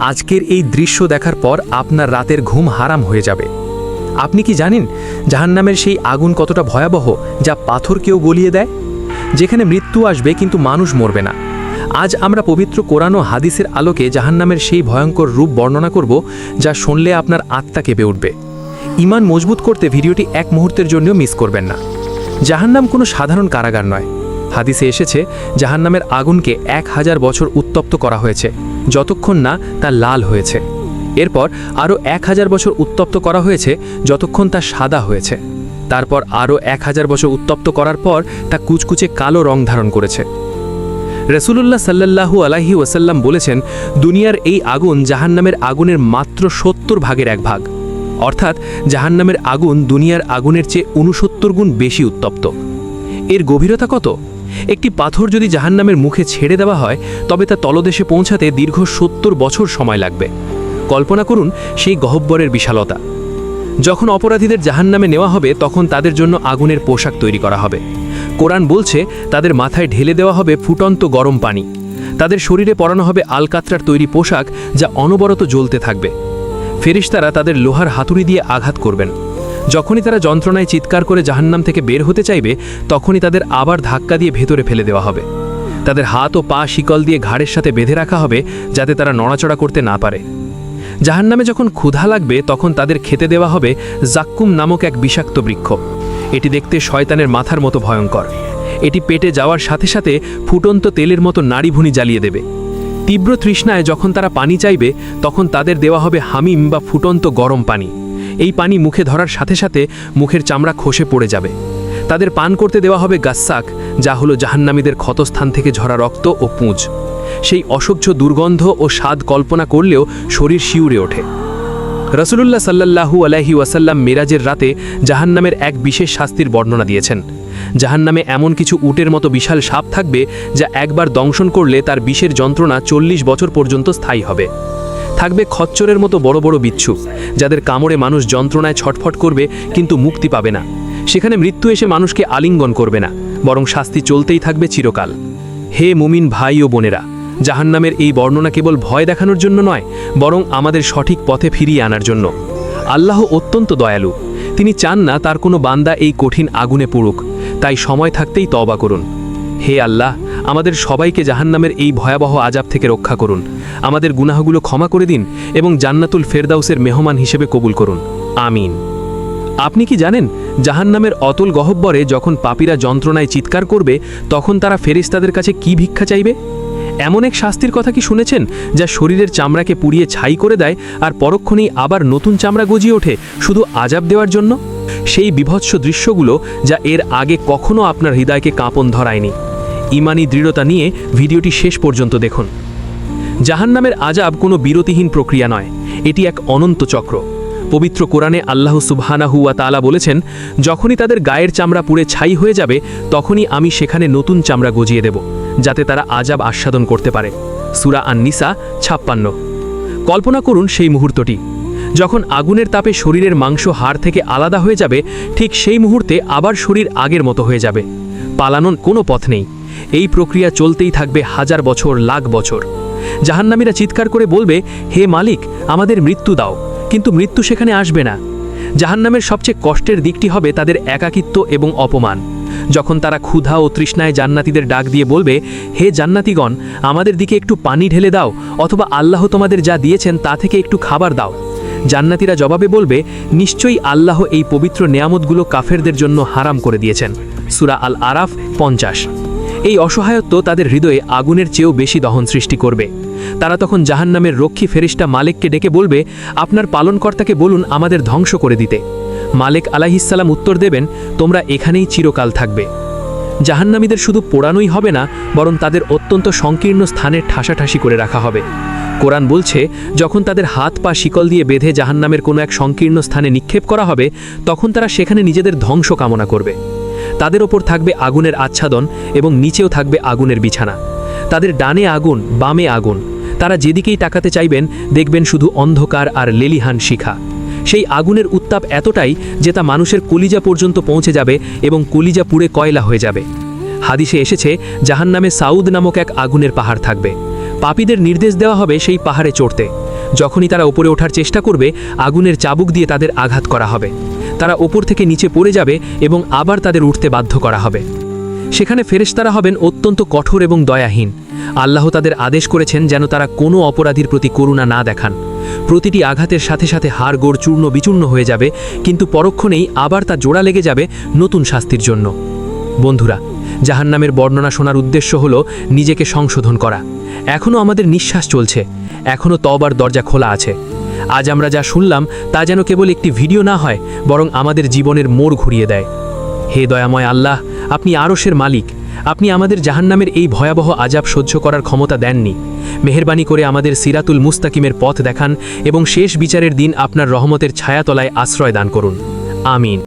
আজকের এই দৃশ্য দেখার পর আপনার রাতের ঘুম হারাম হয়ে যাবে। আপনি কি জানেন জাহান্নামের সেই আগুন কতটা ভয়াবহ যা পাথরকেও গলিয়ে দেয়? যেখানে মৃত্যু আসবে কিন্তু মানুষ মরবে না। আজ আমরা পবিত্র কোরআন ও হাদিসের আলোকে জাহান্নামের সেই ভয়ঙ্কর রূপ বর্ণনা করব যা শুনলে আপনার আত্মা কেঁপে উঠবে। ইমান মজবুত করতে ভিডিওটি এক মুহূর্তের জন্যও মিস করবেন না। জাহান্নাম কোনো সাধারণ কারাগার নয়। হাদিসে এসেছে, জাহান্নামের আগুনকে এক হাজার বছর উত্তপ্ত করা হয়েছে, যতক্ষণ না তা লাল হয়েছে। এরপর আরও এক হাজার বছর উত্তপ্ত করা হয়েছে, যতক্ষণ তা সাদা হয়েছে। তারপর আরও এক হাজার বছর উত্তপ্ত করার পর তা কুচকুচে কালো রং ধারণ করেছে। রসুলুল্লাহ সাল্লাল্লাহু আলাহি ওয়াসাল্লাম বলেছেন, দুনিয়ার এই আগুন জাহান্নামের আগুনের মাত্র সত্তর ভাগের এক ভাগ। অর্থাৎ জাহান্নামের আগুন দুনিয়ার আগুনের চেয়ে উনসত্তর গুণ বেশি উত্তপ্ত। এর গভীরতা কত? একটি পাথর যদি জাহান্নামের মুখে ছেড়ে দেওয়া হয়, তবে তা তলদেশে পৌঁছাতে দীর্ঘ সত্তর বছর সময় লাগবে। কল্পনা করুন সেই গহব্বরের বিশালতা। যখন অপরাধীদের জাহান্নামে নেওয়া হবে, তখন তাদের জন্য আগুনের পোশাক তৈরি করা হবে। কোরআন বলছে, তাদের মাথায় ঢেলে দেওয়া হবে ফুটন্ত গরম পানি। তাদের শরীরে পরানো হবে আলকাত্রার তৈরি পোশাক যা অনবরত জ্বলতে থাকবে। ফেরিস্তারা তাদের লোহার হাতুড়ি দিয়ে আঘাত করবেন। যখনই তারা যন্ত্রণায় চিৎকার করে জাহান্নাম থেকে বের হতে চাইবে, তখনই তাদের আবার ধাক্কা দিয়ে ভেতরে ফেলে দেওয়া হবে। তাদের হাত ও পা শিকল দিয়ে ঘাড়ের সাথে বেঁধে রাখা হবে যাতে তারা নড়াচড়া করতে না পারে। জাহান্নামে যখন ক্ষুধা লাগবে, তখন তাদের খেতে দেওয়া হবে জাক্কুম নামক এক বিষাক্ত বৃক্ষ। এটি দেখতে শয়তানের মাথার মতো ভয়ঙ্কর। এটি পেটে যাওয়ার সাথে সাথে ফুটন্ত তেলের মতো নাড়িভুনি জ্বালিয়ে দেবে। তীব্র তৃষ্ণায় যখন তারা পানি চাইবে, তখন তাদের দেওয়া হবে হামিম বা ফুটন্ত গরম পানি। এই পানি মুখে ধরার সাথে সাথে মুখের চামড়া খসে পড়ে যাবে। তাদের পান করতে দেওয়া হবে গাস্সাক, যা হলো জাহান্নামীদের ক্ষতস্থান থেকে ঝরা রক্ত ও পুঁজ। সেই অসহ্য দুর্গন্ধ ও স্বাদ কল্পনা করলেও শরীর শিউরে ওঠে। রসুলুল্লাহ সাল্লাল্লাহু আলাইহি ওয়াসাল্লাম মিরাজের রাতে জাহান্নামের এক বিশেষ শাস্তির বর্ণনা দিয়েছেন। জাহান্নামে এমন কিছু উটের মতো বিশাল সাপ থাকবে, যা একবার দংশন করলে তার বিষের যন্ত্রণা চল্লিশ বছর পর্যন্ত স্থায়ী হবে। থাকবে খচ্চরের মতো বড় বড় বিচ্ছু, যাদের কামড়ে মানুষ যন্ত্রণায় ছটফট করবে, কিন্তু মুক্তি পাবে না। সেখানে মৃত্যু এসে মানুষকে আলিঙ্গন করবে না, বরং শাস্তি চলতেই থাকবে চিরকাল। হে মুমিন ভাই ও বোনেরা, জাহান্নামের এই বর্ণনা কেবল ভয় দেখানোর জন্য নয়, বরং আমাদের সঠিক পথে ফিরিয়ে আনার জন্য। আল্লাহ অত্যন্ত দয়ালু, তিনি চান না তার কোনো বান্দা এই কঠিন আগুনে পুড়ুক, তাই সময় থাকতেই তবা করুন। হে আল্লাহ আমাদের সবাইকে জাহান্নামের এই ভয়াবহ আজাব থেকে রক্ষা করুন। আমাদের গুনাহগুলো ক্ষমা করে দিন এবং জান্নাতুল ফেরদাউসের মেহমান হিসেবে কবুল করুন। আমিন। আপনি কি জানেন, জাহান্নামের অতল গহব্বরে যখন পাপীরা যন্ত্রণায় চিৎকার করবে, তখন তারা ফেরিস্তাদের কাছে কি ভিক্ষা চাইবে? এমন এক শাস্তির কথা কি শুনেছেন, যা শরীরের চামড়াকে পুড়িয়ে ছাই করে দেয় আর পরক্ষণেই আবার নতুন চামড়া গজিয়ে ওঠে শুধু আজাব দেওয়ার জন্য? সেই বিভৎস দৃশ্যগুলো যা এর আগে কখনো আপনার হৃদয়কে কাঁপন ধরায়নি। ইমানি দৃঢ়তা নিয়ে ভিডিওটি শেষ পর্যন্ত দেখুন। জাহান্নামের আজাব কোনো বিরতিহীন প্রক্রিয়া নয়। এটি এক অনন্ত চক্র। পবিত্র কোরআনে আল্লাহ সুবহানাহু ওয়া তাআলা বলেছেন, যখনই তাদের গায়ের চামড়া পুড়ে ছাই হয়ে যাবে, তখনই আমি সেখানে নতুন চামড়া গজিয়ে দেব, যাতে তারা আজাব আস্বাদন করতে পারে। সুরা আন নিসা ছাপ্পান্ন। কল্পনা করুন সেই মুহূর্তটি। যখন আগুনের তাপে শরীরের মাংস হাড় থেকে আলাদা হয়ে যাবে, ঠিক সেই মুহূর্তে আবার শরীর আগের মতো হয়ে যাবে। পালানোর কোনো পথ নেই। এই প্রক্রিয়া চলতেই থাকবে হাজার বছর, লাখ বছর। জাহান্নামীরা চিৎকার করে বলবে, হে মালিক, আমাদের মৃত্যু দাও। কিন্তু মৃত্যু সেখানে আসবে না। জাহান্নামের সবচেয়ে কষ্টের দিকটি হবে তাদের একাকিত্ব এবং অপমান। যখন তারা ক্ষুধা ও তৃষ্ণায় জান্নাতীদের ডাক দিয়ে বলবে, হে জান্নাতীগণ, আমাদের দিকে একটু পানি ঢেলে দাও, অথবা আল্লাহ তোমাদের যা দিয়েছেন তা থেকে একটু খাবার দাও। জান্নাতীরা জবাবে বলবে, নিশ্চয়ই আল্লাহ এই পবিত্র নেয়ামতগুলো কাফেরদের জন্য হারাম করে দিয়েছেন। সুরা আল আরাফ পঞ্চাশ। এই অসহায়ত্ব তাদের হৃদয়ে আগুনের চেয়েও বেশি দহন সৃষ্টি করবে। তারা তখন জাহান্নামের রক্ষী ফেরিস্টা মালিককে ডেকে বলবে, আপনার পালনকর্তাকে বলুন আমাদের ধ্বংস করে দিতে। মালেক আলাহিসাল্লাম উত্তর দেবেন, তোমরা এখানেই চিরকাল থাকবে। জাহান্নামীদের শুধু পোড়ানোই হবে না, বরং তাদের অত্যন্ত সংকীর্ণ স্থানে ঠাসাঠাসি করে রাখা হবে। কোরআন বলছে, যখন তাদের হাত পা শিকল দিয়ে বেঁধে জাহান্নামের কোনো এক সংকীর্ণ স্থানে নিক্ষেপ করা হবে, তখন তারা সেখানে নিজেদের ধ্বংস কামনা করবে। তাদের ওপর থাকবে আগুনের আচ্ছাদন এবং নিচেও থাকবে আগুনের বিছানা। তাদের ডানে আগুন, বামে আগুন। তারা যেদিকেই তাকাতে চাইবেন, দেখবেন শুধু অন্ধকার আর লেলিহান শিখা। সেই আগুনের উত্তাপ এতটাই যে তা মানুষের কলিজা পর্যন্ত পৌঁছে যাবে এবং কলিজা পুড়ে কয়লা হয়ে যাবে। হাদিসে এসেছে, জাহান্নামে সাউদ নামক এক আগুনের পাহাড় থাকবে। পাপীদের নির্দেশ দেওয়া হবে সেই পাহাড়ে চড়তে। যখনই তারা ওপরে ওঠার চেষ্টা করবে, আগুনের চাবুক দিয়ে তাদের আঘাত করা হবে। তারা ওপর থেকে নিচে পড়ে যাবে এবং আবার তাদের উঠতে বাধ্য করা হবে। সেখানে ফেরেশতারা হবেন অত্যন্ত কঠোর এবং দয়াহীন। আল্লাহ তাদের আদেশ করেছেন যেন তারা কোনো অপরাধীর প্রতি করুণা না দেখান। প্রতিটি আঘাতের সাথে সাথে হাড় গোড় চূর্ণ বিচূর্ণ হয়ে যাবে, কিন্তু পরক্ষণেই আবার তা জোড়া লেগে যাবে নতুন শাস্তির জন্য। বন্ধুরা, জাহান্নামের বর্ণনা শোনার উদ্দেশ্য হল নিজেকে সংশোধন করা। এখনও আমাদের নিঃশ্বাস চলছে। এখনও তবার দরজা খোলা আছে। আজ আমরা যা শুনলাম তা যেন কেবল একটি ভিডিও না হয়, বরং আমাদের জীবনের মোড় ঘুরিয়ে দেয়। হে দয়াময় আল্লাহ, আপনি আরশের মালিক। আপনি আমাদের জাহান্নামের এই ভয়াবহ আজাব সহ্য করার ক্ষমতা দেননি। মেহরবানি করে আমাদের সিরাতুল মুস্তাকিমের পথ দেখান এবং শেষ বিচারের দিন আপনার রহমতের ছায়াতলায় আশ্রয় দান করুন। আমিন।